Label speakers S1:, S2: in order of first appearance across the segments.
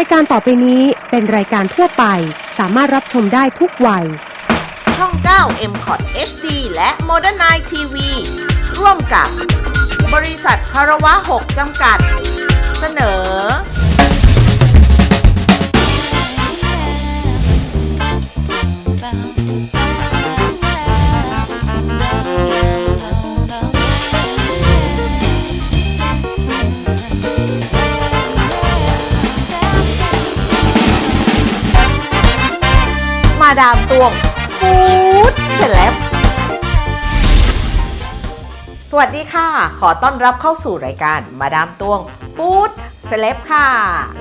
S1: ายการต่อไปนี้เป็นรายการทั่วไป สามารถรับชมได้ทุกวัย
S2: ช่อง 9 m c o t HD และ Modern Night TV ร่วมกับ บริษัทคารวะ 6 จำกัด เสนอ มาดามตวงฟู้ดเซเลบสวัสดีค่ะ ขอต้อนรับเข้าสู่รายการมาดามตวงฟู้ดเซเลบค่ะ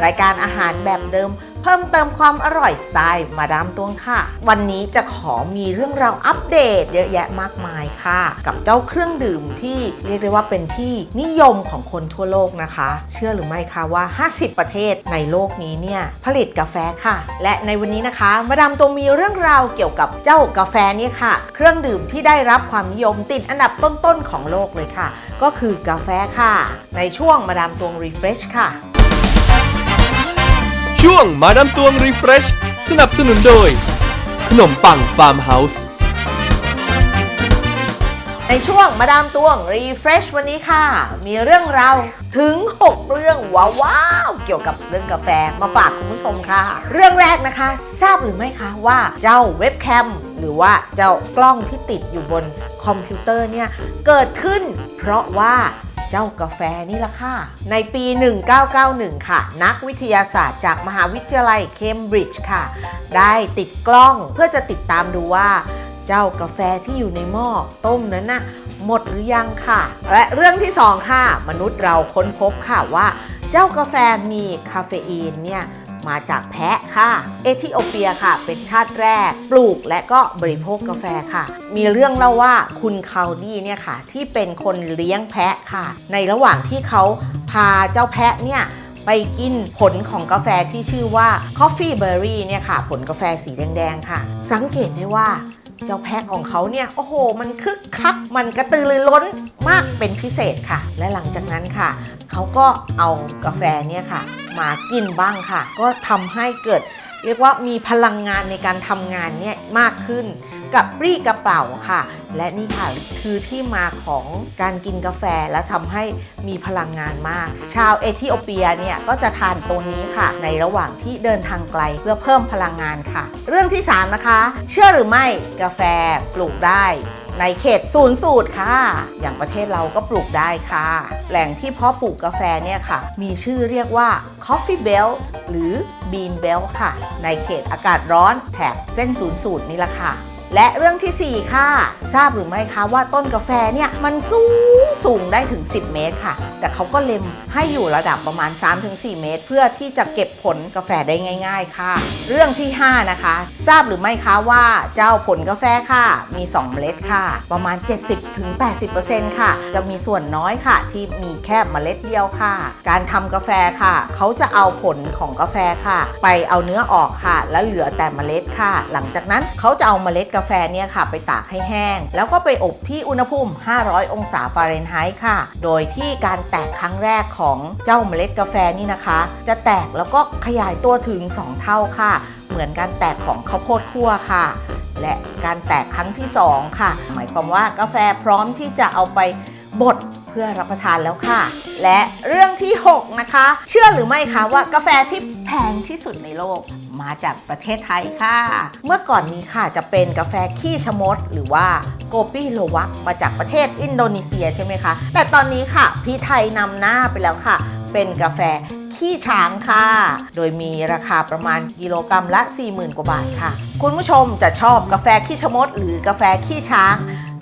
S2: รายการอาหารแบบเดิม เพิ่มเติมความอร่อยสไตล์มาดามตวงค่ะ วันนี้จะขอมีเรื่องราวอัปเดตเยอะแยะมากมายค่ะ กับเจ้าเครื่องดื่มที่เรียกได้ว่าเป็นที่นิยมของคนทั่วโลกนะคะ เชื่อหรือไม่คะว่า 50 ประเทศในโลกนี้เนี่ยผลิตกาแฟค่ะ และในวันนี้นะคะ มาดามตวงมีเรื่องราวเกี่ยวกับเจ้ากาแฟนี้ค่ะ เครื่องดื่มที่ได้รับความนิยมติดอันดับต้นๆของโลกเลยค่ะ ก็คือกาแฟค่ะ ในช่วงมาดามตวงรีเฟรชค่ะ
S3: ช่วงมาดามตวงรีเฟรชสนับสนุนโดย ขนมปังฟาร์มเฮาส์
S2: ในช่วงมาดามตวงรีเฟรชวันนี้ค่ะ มีเรื่องราวถึง 6 เรื่องว้าวๆเกี่ยวกับเรื่องกาแฟมาฝากคุณผู้ชมค่ะ เรื่องแรกนะคะ ทราบหรือไม่คะว่าเจ้าเว็บแคมหรือว่าเจ้ากล้องที่ติดอยู่บนคอมพิวเตอร์เนี่ยเกิดขึ้นเพราะว่า เจ้ากาแฟนี่ละค่ะ ในปี 1991 ค่ะ นักวิทยาศาสตร์จากมหาวิทยาลัยเคมบริดจ์ค่ะ ได้ติดกล้องเพื่อจะติดตามดูว่าเจ้ากาแฟที่อยู่ในหม้อต้มนั้นน่ะหมดหรือยังค่ะ และเรื่องที่ 2 ค่ะ มนุษย์เราค้นพบค่ะว่า เจ้ากาแฟมีคาเฟอีนเนี่ย มาจากแพะค่ะ เอธิโอเปียค่ะ เป็นชาติแรก ปลูกและก็บริโภคกาแฟค่ะ มีเรื่องเล่าว่าคุณคาวดี้เนี่ยค่ะ ที่เป็นคนเลี้ยงแพะค่ะ ในระหว่างที่เขาพาเจ้าแพะเนี่ยไปกินผลของกาแฟที่ชื่อว่า Coffee Berry เนี่ยค่ะ ผลกาแฟสีแดงๆค่ะ สังเกตได้ว่าเจ้าแพะของเขาเนี่ย โอ้โห มันคึกคัก มันกระตือรือร้นมากเป็นพิเศษค่ะ และหลังจากนั้นค่ะ เขาก็เอากาแฟเนี่ยค่ะ มากินบ้างค่ะ ก็ทำให้เกิด เรียกว่ามีพลังงานในการทำงานเนี่ยมากขึ้นกับรีกระเป๋าค่ะ และนี่ค่ะคือที่มาของการกินกาแฟและทำให้มีพลังงานมาก ชาวเอธิโอเปียเนี่ยก็จะทานตัวนี้ค่ะ ในระหว่างที่เดินทางไกลเพื่อเพิ่มพลังงานค่ะ เรื่องที่ 3 นะคะ เชื่อหรือไม่กาแฟปลูกได้ ในเขตศูนย์สูตรค่ะ อย่างประเทศเราก็ปลูกได้ค่ะ แหล่งที่เพาะปลูกกาแฟเนี่ยค่ะ มีชื่อเรียกว่า Coffee Belt หรือ Bean Belt ค่ะ ในเขตอากาศร้อนแถบเส้นศูนย์สูตรนี่แหละค่ะ และเรื่องทีสี่ 4 ค่ะ ทราบหรือไม่คะว่าต้นกาแฟเนี่ยมันสูงสูงได้ถึง 10 เมตรค่ะ แต่เขาก็เล็มให้อยู่ระดับประมาณ 3-4 เมตร เพื่อที่จะเก็บผลกาแฟได้ง่าย ๆ ค่ะ เรื่องที่ 5 นะคะ ทราบหรือไม่คะว่าเจ้าผลกาแฟค่ะ มี 2 เมล็ดค่ะ ประมาณ 70-80%ค่ะ จะมีส่วนน้อยค่ะ ที่มีแค่เมล็ดเดียวค่ะ การทำกาแฟค่ะ เขาจะเอาผลของกาแฟค่ะ ไปเอาเนื้อออกค่ะ แล้วเหลือแต่เมล็ดค่ะ หลังจากนั้นเขาจะเอาเมล็ดกาาแฟเนี่ยค่ะไปตากให้แห้ง แล้วก็ไปอบที่อุณหภูมิ 500 องศาฟาเรนไฮต์ค่ะ โดยที่การแตกครั้งแรกของเจ้าเมล็ดกาแฟนี่นะคะ จะแตกแล้วก็ขยายตัวถึง 2 เท่าค่ะ เหมือนการแตกของข้าวโพดคั่วค่ะ และการแตกครั้งที่ 2 ค่ะ หมายความว่ากาแฟพร้อมที่จะเอาไปบดเพื่อรับประทานแล้วค่ะ และเรื่องที่ 6 นะคะ เชื่อหรือไม่คะว่ากาแฟที่แพงที่สุดในโลก มาจากประเทศไทยค่ะ เมื่อก่อนนี้ค่ะจะเป็นกาแฟขี้ชะมด หรือว่าโกปี้โลวักมาจากประเทศอินโดนีเซียใช่ไหมคะ แต่ตอนนี้ค่ะพี่ไทยนำหน้าไปแล้วค่ะ เป็นกาแฟขี้ช้างค่ะ โดยมีราคาประมาณกิโลกรรัมละ 40,000 กว่าบาทค่ะ คุณผู้ชมจะชอบกาแฟขี้ชะมด หรือกาแฟขี้ช้าง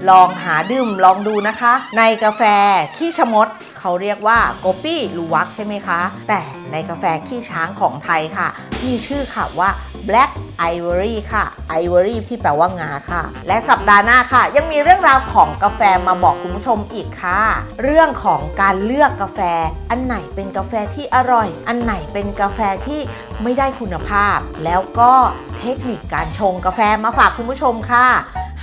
S2: ลองหาดื่มลองดูนะคะ ในกาแฟขี้ชะมด เขาเรียกว่าโกปี้ลูวักใช่ไหมคะ แต่ในกาแฟขี้ช้างของไทยค่ะ มีชื่อค่ะว่า Black Ivory ค่ะ Ivory ที่แปลว่างาค่ะ และสัปดาห์หน้าค่ะ ยังมีเรื่องราวของกาแฟมาบอกคุณผู้ชมอีกค่ะ เรื่องของการเลือกกาแฟ อันไหนเป็นกาแฟที่อร่อย อันไหนเป็นกาแฟที่ไม่ได้คุณภาพ แล้วก็เทคนิคการชงกาแฟมาฝากคุณผู้ชมค่ะ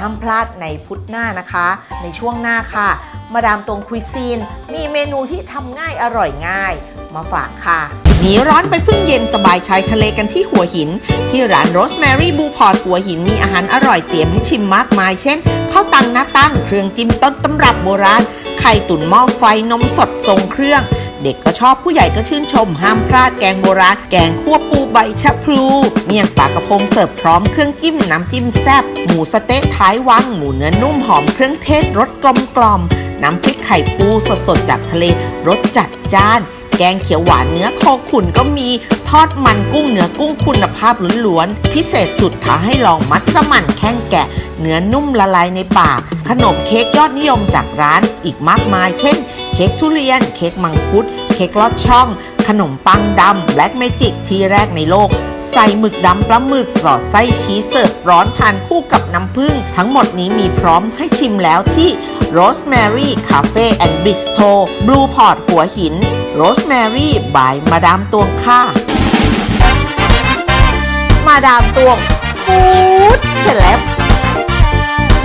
S2: ห้ามพลาดในพุธหน้านะคะ ในช่วงหน้าค่ะ มาดามตรงคุยซีน มีเมนูที่ทำง่ายอร่อยง่าย มาฝากค่ะหนีร้อนไปพึ่งเย็นสบายชายทะเลกันที่หัวหิน ที่ร้านโรสแมรี่บูพอร์ตหัวหินมีอาหารอร่อยเตรียมให้ชิมมากมาย เช่นข้าวตังหน้าตั้ง เครื่องจิ้มต้นตำรับโบราณ ไข่ตุ๋นหม้อไฟนมสดทรงเครื่อง เด็กก็ชอบผู้ใหญ่ก็ชื่นชม ห้ามพลาดแกงโบราณ แกงคั่วปูใบชะพลูเมี่ยงปลากระพงเสิร์ฟพร้อมเครื่องจิ้มน้ำจิ้มแซบหมูสเต๊ะท้ายวังหมูเนื้อนุ่มหอมเครื่องเทศรสกลมกล่อม น้ำพริกไข่ปูสดๆจากทะเลรสจัดจ้าน แกงเขียวหวานเนื้อโคขุนก็มีทอดมันกุ้งเนื้อกุ้งคุณภาพล้วนๆ พิเศษสุดท้าให้ลองมัสมั่นแข้งแกะ เนื้อนุ่มละลายในปากขนมเค้กยอดนิยมจากร้านอีกมากมาย เช่น เค้กทุเรียน เค้กมังคุด เค้กลอดช่อง ขนมปังดำแบล็กเมจิกที่แรกในโลก ใส่หมึกดำปลาหมึกสอดไส้ชีสเสิร์ฟร้อนทานคู่กับน้ำผึ้งทั้งหมดนี้มีพร้อมให้ชิมแล้วที่ Rosemary Cafe and Bistro Blue Port หัวหิน Rosemary by มาดามตวงค่ะ มาดามตวงฟู้ดเซเลบ